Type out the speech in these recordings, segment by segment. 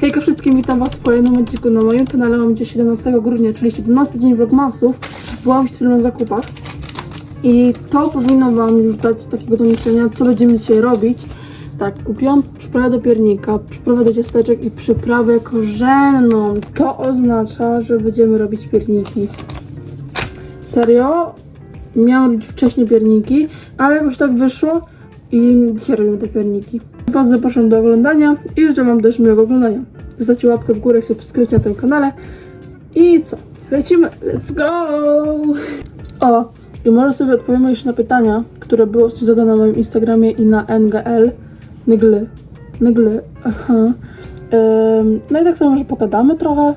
Hejka wszystkim, witam was w kolejnym odcinku na moim kanale. Mam dzisiaj 17 grudnia, czyli 17 dzień vlogmasów. Byłam chwilą na zakupach. I to powinno wam już dać takiego doniesienia, co będziemy dzisiaj robić. Tak, kupiłam przyprawę do piernika, przyprawę do ciasteczek i przyprawę korzenną. To oznacza, że będziemy robić pierniki. Serio? Miałam robić wcześniej pierniki, ale jakoś tak wyszło i dzisiaj robimy te pierniki. Was zapraszam do oglądania i życzę Wam też miłego oglądania. Zostawcie łapkę w górę i subskrypcję na tym kanale. I co? Lecimy! Let's go! O! I może sobie odpowiemy jeszcze na pytania, które było zadane na moim Instagramie i na NGL. Nygly. Nygly. Aha. No i tak sobie może pogadamy trochę.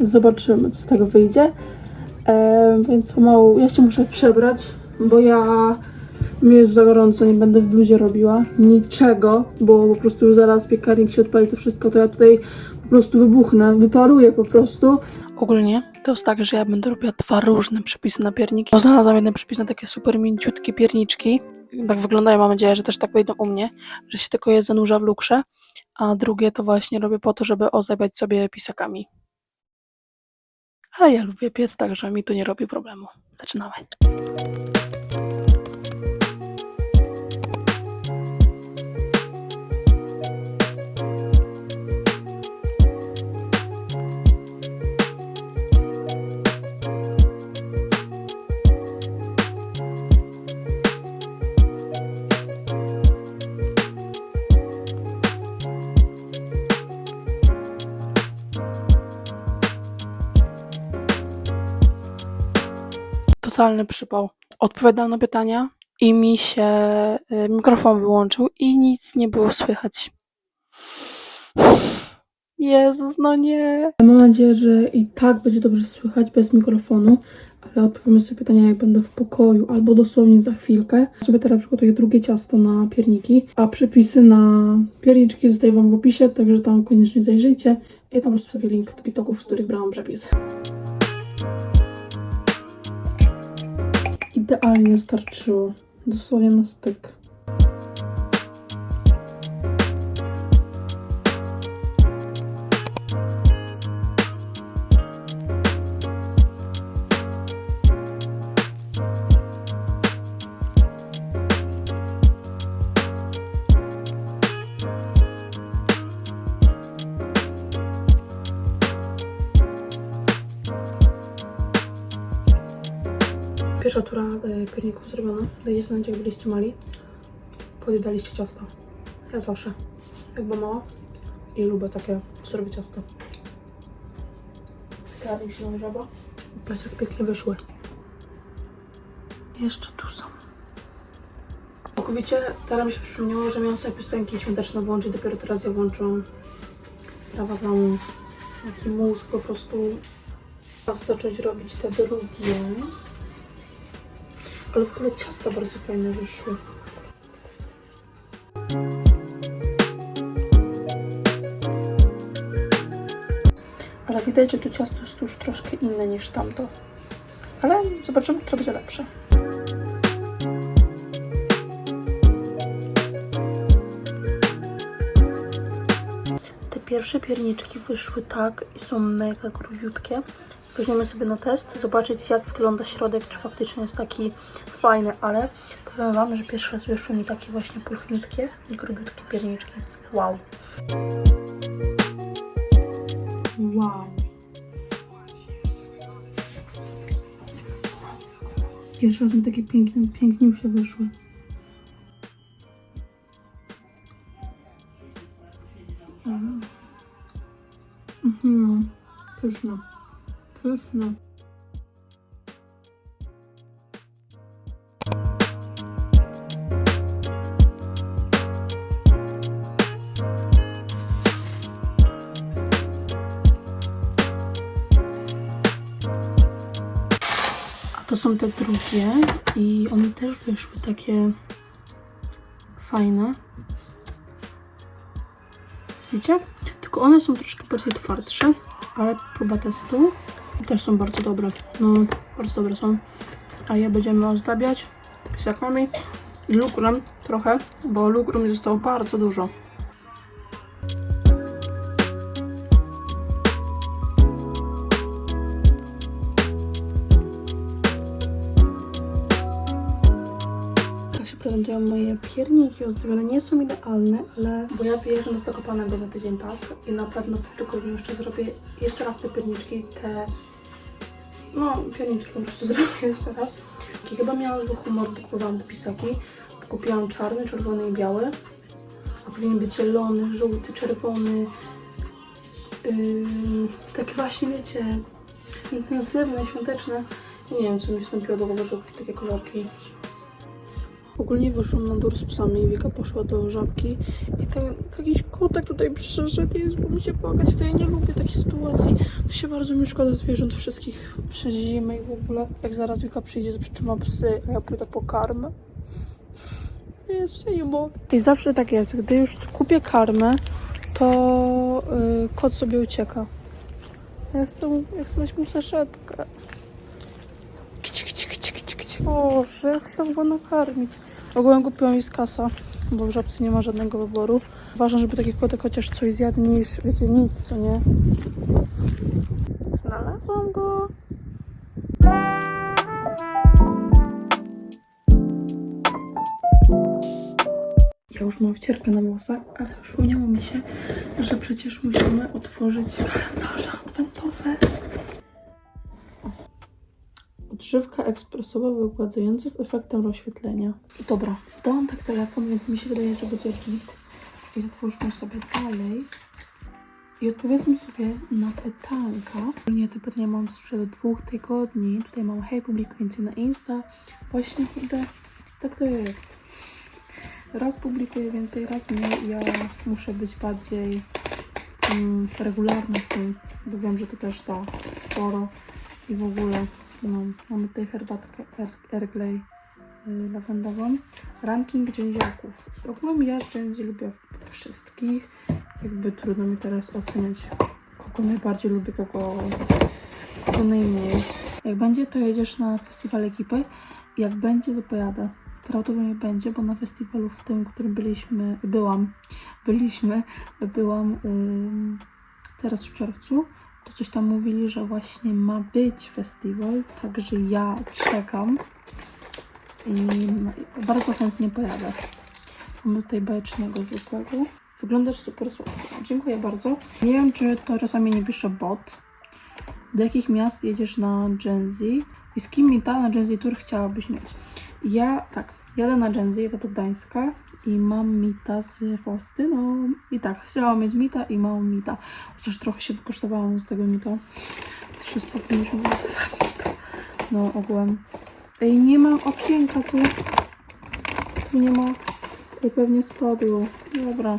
Zobaczymy, co z tego wyjdzie. Em, więc pomału, ja się muszę przebrać, bo ja mi jest za gorąco, nie będę w bluzie robiła niczego, bo po prostu już zaraz piekarnik się odpali to wszystko, to ja tutaj po prostu wybuchnę, wyparuję po prostu. Ogólnie to jest tak, że ja będę robiła dwa różne przepisy na pierniki. Bo znalazłam jeden przepis na takie super mięciutkie pierniczki. Tak wyglądają, mam nadzieję, że też tak wyjdą u mnie, że się tylko je zanurza w lukrze. A drugie to właśnie robię po to, żeby ozdabiać sobie pisakami. Ale ja lubię piec, także mi to nie robi problemu. Zaczynamy. Totalny przypał. Odpowiadałam na pytania i mi się y, mikrofon wyłączył i nic nie było słychać. Jezus, no nie. Mam nadzieję, że i tak będzie dobrze słychać bez mikrofonu, ale odpowiemy sobie pytania, jak będę w pokoju, albo dosłownie za chwilkę. Sobie teraz przygotuję drugie ciasto na pierniki, a przepisy na pierniczki zostaję Wam w opisie, także tam koniecznie zajrzyjcie. I tam po prostu link do TikToków, z których brałam przepisy. Idealnie starczyło. Dosłownie na styk. Pierwsza tura e, pierników zrobiona. Dajcie znać, jak byliście mali. Podjadaliście ciasto. Ja zawsze. Jak była mała. I lubię takie zrobić ciasto. Garnik się. Patrz, jak pięknie wyszły. Jeszcze tu są. Całkowicie teraz mi się przypomniało, że miałam sobie piosenki świąteczne włączyć. Dopiero teraz je włączyłam. Prawa wam taki mózg po prostu. Teraz zacząć robić te drugie. Ale w ogóle ciasta bardzo fajne wyszły. Ale widać, że to ciasto jest już troszkę inne niż tamto. Ale zobaczymy, które będzie lepsze. Te pierwsze pierniczki wyszły tak i są mega grubiutkie. Weźmiemy sobie na test, zobaczyć jak wygląda środek, czy faktycznie jest taki fajny, ale powiem Wam, że pierwszy raz wyszły mi takie właśnie pulchniutkie i grubiutkie pierniczki. Wow. Wow. Pierwszy raz mi takie piękne, piękniusie wyszły. Mm. Mhm. Pyszne. Pyszne. A to są te drugie i one też wyszły takie fajne. Widzicie? Tylko one są troszkę bardziej twardsze, ale próba testu też są bardzo dobre. No, bardzo dobre są. A je będziemy ozdabiać pisakami i lukrem trochę, bo lukrum zostało bardzo dużo. Tak prezentują moje pierniki ozdobione. Nie są idealne, ale... Bo ja wyjeżdżam do Zakopanego za tydzień, tak? I na pewno w tym tygodniu jeszcze zrobię jeszcze raz te pierniczki, te no, pierniczki po prostu zrobię jeszcze raz. I chyba miałam zły humor, kupowałam te pisaki. Kupiłam czarny, czerwony i biały. A powinien być zielony, żółty, czerwony. Yy, takie właśnie, wiecie, intensywne, świąteczne. Nie wiem, co mi wstąpiło do głowy, żeby kupić takie kolorki. Ogólnie wyszłam na dór z psami, Wika poszła do żabki i ten jakiś kotek tutaj przyszedł i bo mi się płakać, to ja nie lubię takiej sytuacji. To się bardzo mi szkoda zwierząt wszystkich przez zimę i w ogóle. Jak zaraz Wika przyjdzie z psy, a ja pójdę po karmę. Jest, ja nie mogę. I zawsze tak jest, gdy już kupię karmę, to yy, kot sobie ucieka. Ja chcę, ja chcę dać mu saszetkę. Boże, chciałam go nakarmić. Ogółem kupiłam jej z kasa, bo w żabce nie ma żadnego wyboru. Ważne, żeby taki kotek chociaż coś zjadł niż, wiecie, nic, co nie? Znalazłam go. Ja już mam wcierkę na włosach, ale przypomniało mi się, że przecież musimy otworzyć kalendarze adwentowe. Odżywka ekspresowa wygładzająca z efektem rozświetlenia. Dobra, dałam tak telefon, więc mi się wydaje, że będzie git. I otwórzmy sobie dalej. I odpowiedzmy sobie na pytanka. Nie, te pytania mam sprzed dwóch tygodni. Tutaj mam hej, publikuj więcej na Insta. Właśnie, kurde, tak to jest. Raz publikuję więcej, raz mniej. Ja muszę być bardziej mm, regularna w tym, bo wiem, że to też da sporo. I w ogóle no, mamy tutaj herbatkę Airglay y, lawendową. Ranking dzięziaków. Ogólnie ja szczęście lubię wszystkich. Jakby trudno mi teraz oceniać, kogo najbardziej lubię, kogo, kogo najmniej. Jak będzie, to jedziesz na festiwal ekipy. Jak będzie, to pojadę. Prawdopodobnie będzie, bo na festiwalu w tym, którym byliśmy, byłam, byliśmy, byłam ym, teraz w czerwcu, to coś tam mówili, że właśnie ma być festiwal, także ja czekam i bardzo chętnie pojadę. Mamy tutaj bajecznego zwykłego. Wyglądasz super słodko. Dziękuję bardzo. Nie wiem, czy to czasami nie pisze bot. Do jakich miast jedziesz na Gen Z i z kim Mita na Gen Z Tour chciałabyś mieć? Ja, tak, jadę na Gen Z, jadę do Gdańska i mam Mita z Faustyną. I tak, chciałam mieć Mita i mam Mita. Chociaż trochę się wykosztowałam z tego Mita. 350 zł za Mita. No, ogółem. Ej, nie mam okienka tu. Tu nie ma. To pewnie spadło. Dobra.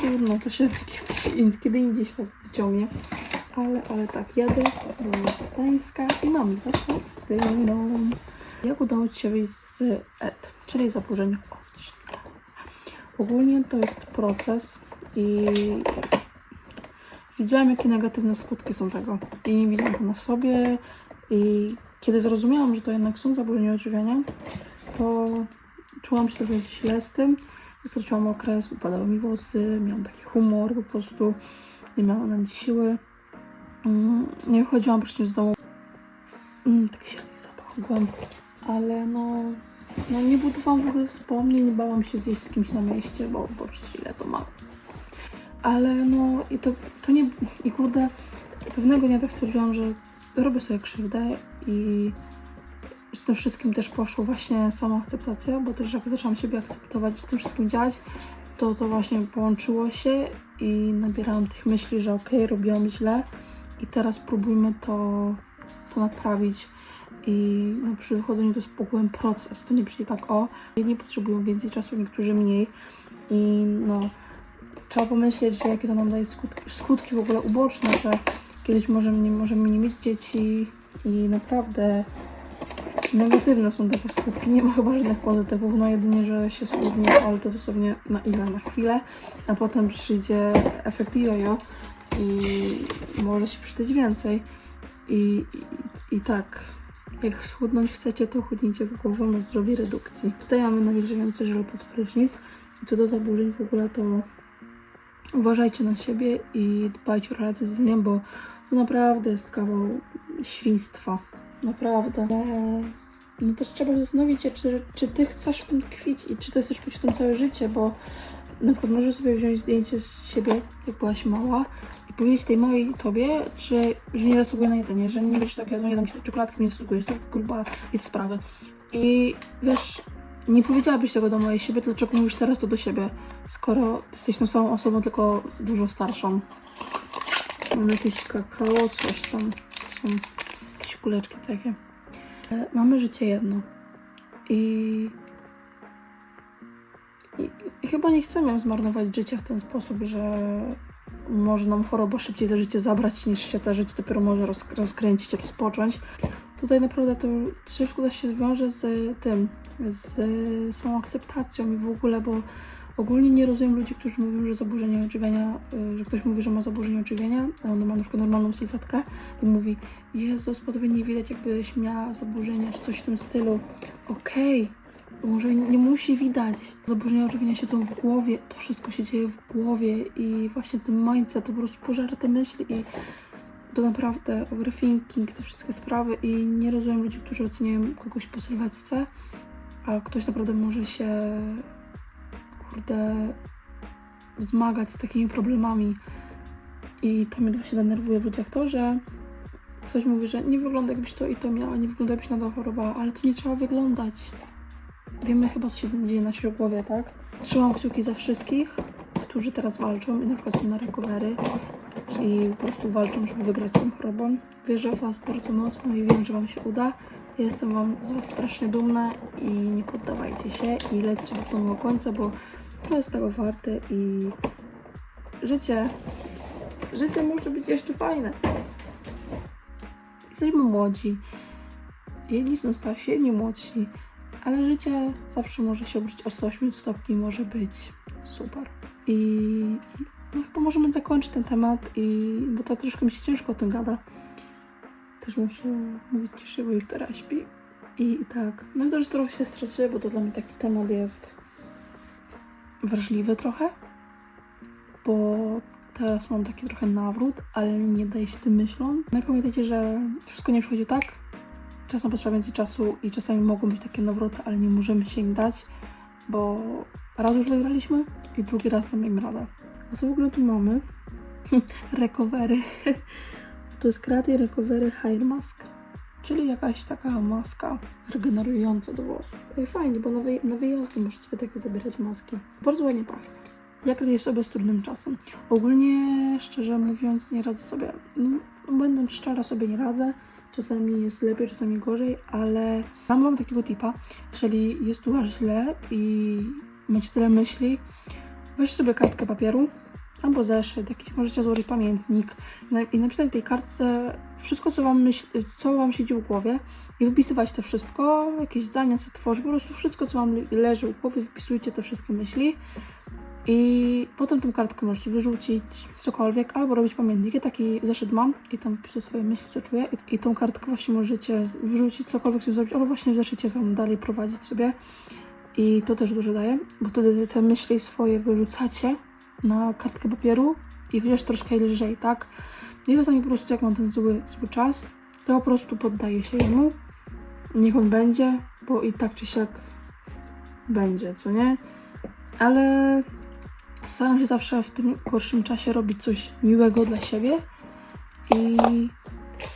Trudno, to się kiedyś in- kiedy indziej się wyciągnie. Ale, ale tak, jadę do Gdańska i mam wracać z tyłą. Jak udało Ci się wyjść z ED, czyli zaburzeń? Ogólnie to jest proces i widziałam, jakie negatywne skutki są tego. I widziałam to na sobie i kiedy zrozumiałam, że to jednak są zaburzenia odżywiania, to czułam się trochę źle z tym. Straciłam okres, upadały mi włosy, miałam taki humor po prostu, nie miałam nawet siły. Mm, Nie wychodziłam praktycznie z domu. Mm, taki średni zapach ogółem. Ale no, no nie budowałam w ogóle wspomnień, nie bałam się zjeść z kimś na mieście, bo, bo przecież ile to ma. Ale no i to, to nie, i kurde, pewnego dnia tak stwierdziłam, że robię sobie krzywdę i z tym wszystkim też poszło właśnie sama akceptacja, bo też jak zaczęłam siebie akceptować z tym wszystkim działać, to to właśnie połączyło się i nabierałam tych myśli, że okej, robiłam źle i teraz próbujmy to, to naprawić. I no, przy wychodzeniu to jest ogółem proces, to nie przyjdzie tak o. Jedni potrzebują więcej czasu, niektórzy mniej. I no, trzeba pomyśleć, że jakie to nam daje skutki, skutki w ogóle uboczne, że kiedyś możemy nie, możemy nie mieć dzieci i naprawdę negatywne są tego skutki. Nie ma chyba żadnych pozytywów, no jedynie, że się schudnie, ale to dosłownie na ile? Na chwilę, a potem przyjdzie efekt jojo i może się przydać więcej. I, i, I tak, jak schudnąć chcecie, to chudnijcie z głową na zdrowie redukcji. Tutaj mamy nawilżający żel pod prysznic. Co do zaburzeń w ogóle, to uważajcie na siebie i dbajcie o relacje z jedzeniem, bo to naprawdę jest kawał świństwa. Naprawdę. No też trzeba się zastanowić czy, czy ty chcesz w tym tkwić i czy ty chcesz być w tym całe życie, bo na przykład możesz sobie wziąć zdjęcie z siebie, jak byłaś mała powiedzieć tej małej tobie, czy, że nie zasługuje na jedzenie, że nie będziesz tak jadła, nie dam ci czekoladki, nie zasługujesz, tak gruba jest sprawy. I wiesz, nie powiedziałabyś tego do mojej siebie, to dlaczego mówisz teraz to do siebie, skoro jesteś tą samą osobą, tylko dużo starszą. Mamy jakieś kakao, coś tam, są jakieś kuleczki takie. E, Mamy życie jedno. I, I chyba nie chcemy zmarnować życia w ten sposób, że może nam choroba szybciej to życie zabrać, niż się to życie dopiero może roz, rozkręcić, rozpocząć. Tutaj naprawdę to wszystko też się wiąże z tym, z samą akceptacją i w ogóle, bo ogólnie nie rozumiem ludzi, którzy mówią, że zaburzenie odżywiania, y, że ktoś mówi, że ma zaburzenie odżywiania, a on ma na przykład normalną sylwetkę i mówi, Jezus, po tobie nie widać, jakbyś miała zaburzenia czy coś w tym stylu. Okej, może nie musi widać. Zaburzenia odżywiania siedzą w głowie, to wszystko się dzieje w głowie i właśnie ten mindset to po prostu pożera te myśli i to naprawdę overthinking, te wszystkie sprawy i nie rozumiem ludzi, którzy oceniają kogoś po sylwetce, a ktoś naprawdę może się kurde zmagać z takimi problemami i to mnie właśnie denerwuje w ludziach to, że ktoś mówi, że nie wygląda jakbyś to i to miała, nie wygląda jakbyś nadal chorowała, ale to nie trzeba wyglądać. Wiemy chyba, co się dzieje na głowie, tak? Trzymam kciuki za wszystkich, którzy teraz walczą i na przykład są na recovery i po prostu walczą, żeby wygrać z tą chorobą. Wierzę w Was bardzo mocno i wiem, że Wam się uda. Jestem Wam z Was strasznie dumna i nie poddawajcie się i lećcie do samego końca, bo to jest tego warte i życie, życie może być jeszcze fajne. Jesteśmy młodzi. Jedni są starsi, jedni młodsi, ale życie zawsze może się obrócić o 180 stopni, może być super. I no, chyba możemy zakończyć ten temat, i, bo to troszkę mi się ciężko o tym gada. Też muszę mówić ciszej, bo Wiktoria śpi. I tak, no i też trochę się stresuję, bo to dla mnie taki temat jest wrażliwy trochę, bo teraz mam taki trochę nawrót, ale nie daje się tym myślom. No i pamiętajcie, że wszystko nie przychodzi tak. Czasem potrzeba więcej czasu i czasami mogą być takie nawroty, ale nie możemy się im dać, bo raz już wygraliśmy i drugi raz damy im radę. A co w ogóle tu mamy? Recovery. To jest Creative Recovery Hair Mask, czyli jakaś taka maska regenerująca do włosów. Ej, fajnie, bo na, wyj- na wyjazdy możecie sobie takie zabierać maski. Bardzo ładnie pachnie. Jak radzić sobie z trudnym czasem? Ogólnie, szczerze mówiąc, nie radzę sobie. No, będąc szczera, sobie nie radzę. Czasami jest lepiej, czasami gorzej, ale mam wam takiego tipa, jeżeli jest tu aż źle i macie tyle myśli, weźcie sobie kartkę papieru albo zeszyt, jakiś możecie złożyć pamiętnik i napisać na tej kartce wszystko, co wam, myśl, co wam siedzi w głowie i wypisywać to wszystko, jakieś zdania, co tworzy, po prostu wszystko, co wam le- leży w głowie, wypisujcie te wszystkie myśli i potem tą kartkę możecie wyrzucić, cokolwiek, albo robić pamiętnik. Ja taki zeszyt mam i tam wpisuję swoje myśli, co czuję i, i tą kartkę właśnie możecie wyrzucić, cokolwiek sobie zrobić, albo właśnie w zeszycie tam dalej prowadzić sobie i to też dużo daje, bo wtedy te myśli swoje wyrzucacie na kartkę papieru i chociaż troszkę lżej, tak? I czasami po prostu jak mam ten zły, zły czas, to po prostu poddaję się jemu, niech on będzie, bo i tak czy siak będzie, co nie? Ale staram się zawsze w tym gorszym czasie robić coś miłego dla siebie i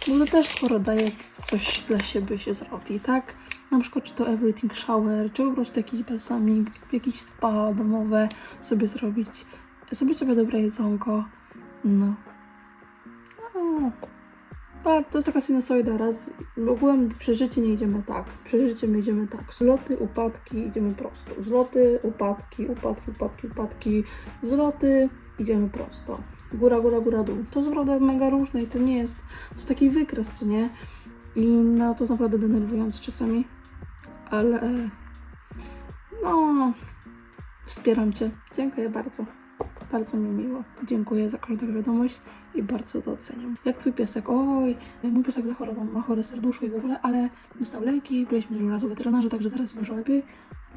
może też sporo daje coś dla siebie się zrobi, tak? Na przykład czy to everything shower, czy po prostu jakiś balsamik, jakiś spa domowe sobie zrobić, zrobić sobie dobre jedzonko, no. Pa- to jest taka sinusoida, raz ogółem nie idziemy tak, przeżycie my idziemy tak, zloty, upadki, idziemy prosto, zloty, upadki, upadki, upadki, upadki, zloty, idziemy prosto, góra, góra, góra, dół. To jest naprawdę mega różne i to nie jest, to jest taki wykres, co nie? I no to jest naprawdę denerwujące czasami, ale no, wspieram Cię, dziękuję bardzo. Bardzo mi miło. Dziękuję za każdą wiadomość i bardzo to doceniam. Jak twój piesek? Oj, mój piesek zachorował, ma chore serduszko i w ogóle, ale dostał leki, byliśmy dużo razy u weterynarza, także teraz jest dużo lepiej.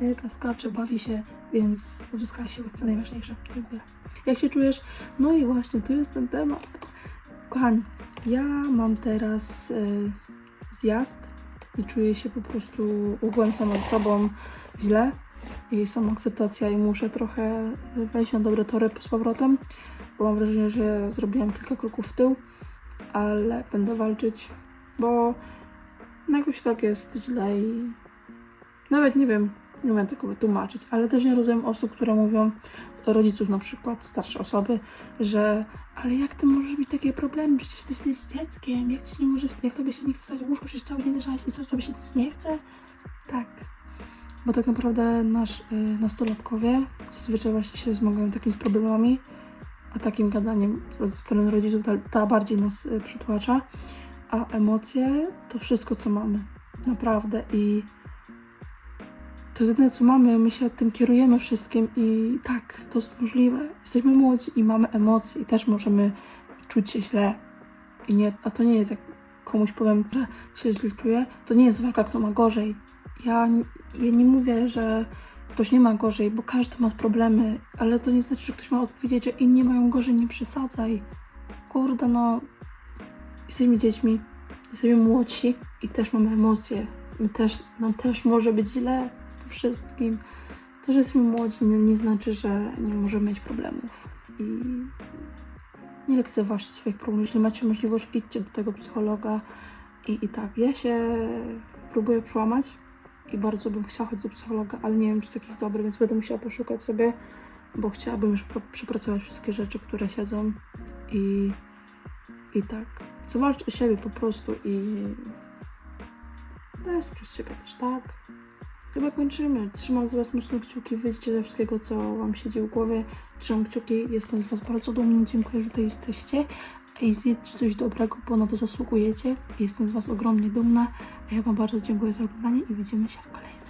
Jaka skacze, bawi się, więc uzyskała siły. To najważniejsze. Dziękuję. Jak się czujesz? No i właśnie, tu jest ten temat. Kochani, ja mam teraz y, zjazd i czuję się po prostu ogółem sama ze sobą źle i samoakceptacja i muszę trochę wejść na dobre tory z powrotem, bo mam wrażenie, że zrobiłam kilka kroków w tył, ale będę walczyć, bo no jakoś tak jest źle i nawet nie wiem, nie umiem tego wytłumaczyć, ale też nie rozumiem osób, które mówią, rodziców na przykład, starsze osoby, że ale jak ty możesz mieć takie problemy, przecież ty jesteś dzieckiem, jak ci nie może, jak tobie się nie chce stać w łóżku, przecież cały dzień leżałeś i co, tobie się nic nie chce? Tak, bo tak naprawdę nasz, y, nastolatkowie zazwyczaj właśnie się zmagają takimi problemami, a takim gadaniem ze strony rodziców ta, ta bardziej nas y, przytłacza, a emocje to wszystko, co mamy, naprawdę i to jedyne, co mamy, my się tym kierujemy wszystkim i tak, to jest możliwe. Jesteśmy młodzi i mamy emocje i też możemy czuć się źle. I nie, a to nie jest jak komuś powiem, że się źle czuję, to nie jest walka, kto ma gorzej. Ja, ja nie mówię, że ktoś nie ma gorzej, bo każdy ma problemy, ale to nie znaczy, że ktoś ma odpowiedzieć, że inni mają gorzej, nie przesadzaj. Kurde, no, jesteśmy dziećmi, jesteśmy młodsi i też mamy emocje. My też, nam też może być źle z tym wszystkim. To, że jesteśmy młodzi, nie, nie znaczy, że nie możemy mieć problemów. I nie lekceważcie swoich problemów. Jeśli macie możliwość, idźcie do tego psychologa. I, I tak, ja się próbuję przełamać i bardzo bym chciała chodzić do psychologa, ale nie wiem, czy jest jakiś dobry, więc będę musiała poszukać sobie, bo chciałabym już przepracować wszystkie rzeczy, które siedzą i, i tak. Zawalcz o siebie po prostu i bez przez siebie też, tak? Chyba kończymy. Trzymam z Was mocno kciuki, wyjdźcie ze wszystkiego, co Wam siedzi w głowie. Trzymam kciuki, jestem z Was bardzo dumny, dziękuję, że tutaj jesteście. I zjedźcie coś dobrego, bo na to zasługujecie. Jestem z Was ogromnie dumna. A ja Wam bardzo dziękuję za oglądanie i widzimy się w kolejnym.